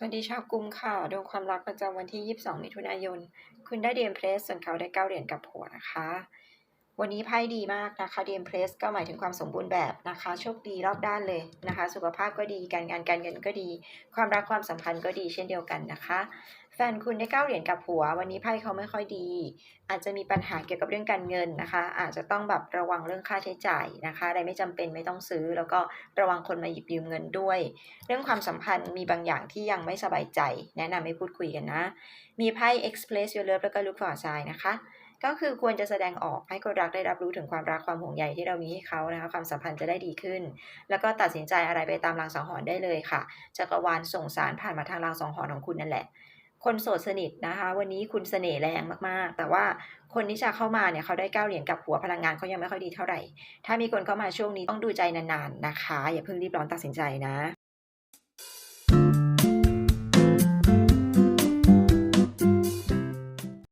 สวัสดีชาวกุมค่ะดวงความรักประจำวันที่ 22 มิถุนายน คุณได้เดียมเพรสส่วนเขาได้เก้าเหรียญกับหัวนะคะ วันนี้ไพ่ดีมากนะคะเดมเพรสก็หมายถึงความสมบูรณ์แบบนะคะ โชคดีรอบด้านเลยนะคะ สุขภาพก็ดีการงานการเงินก็ดี ความรักความสัมพันธ์ก็ดีเช่นเดียวกันนะคะ แฟนคุณได้เก้าเหรียญกับผัว วันนี้ไพ่เขาไม่ค่อยดี อาจจะมีปัญหาเกี่ยวกับเรื่องการเงินนะคะ อาจจะต้องแบบระวังเรื่องค่าใช้จ่ายนะคะอะไรไม่จำเป็นไม่ต้องซื้อ แล้วก็ระวังคนมาหยิบยืมเงินด้วย เรื่องความสัมพันธ์มีบางอย่างที่ยังไม่สบายใจ แนะนำให้พูดคุยกันนะ มีไพ่ express your love แล้วก็ look for sign นะคะ ก็คือควรจะแสดงออกให้คนรักได้รับรู้ถึงความรักความห่วงใยที่เรามีให้เขานะคะความสัมพันธ์จะได้ดีขึ้น แล้วก็ตัดสินใจอะไรไปตามรางสังหรณ์ได้เลยค่ะจักรวาลส่งสารผ่านมาทางรางสังหรณ์ของคุณนั่นแหละ คนโสดสนิทนะคะ วันนี้คุณเสน่ห์แรงมากๆ แต่ว่าคนที่จะเข้ามาเนี่ยเขาได้ก้าเหรียญกับหัวพลังงานเขายังไม่ค่อยดีเท่าไหร่ ถ้ามีคนเข้ามาช่วงนี้ต้องดูใจนานๆนะคะ อย่าเพิ่งรีบร้อนตัดสินใจนะ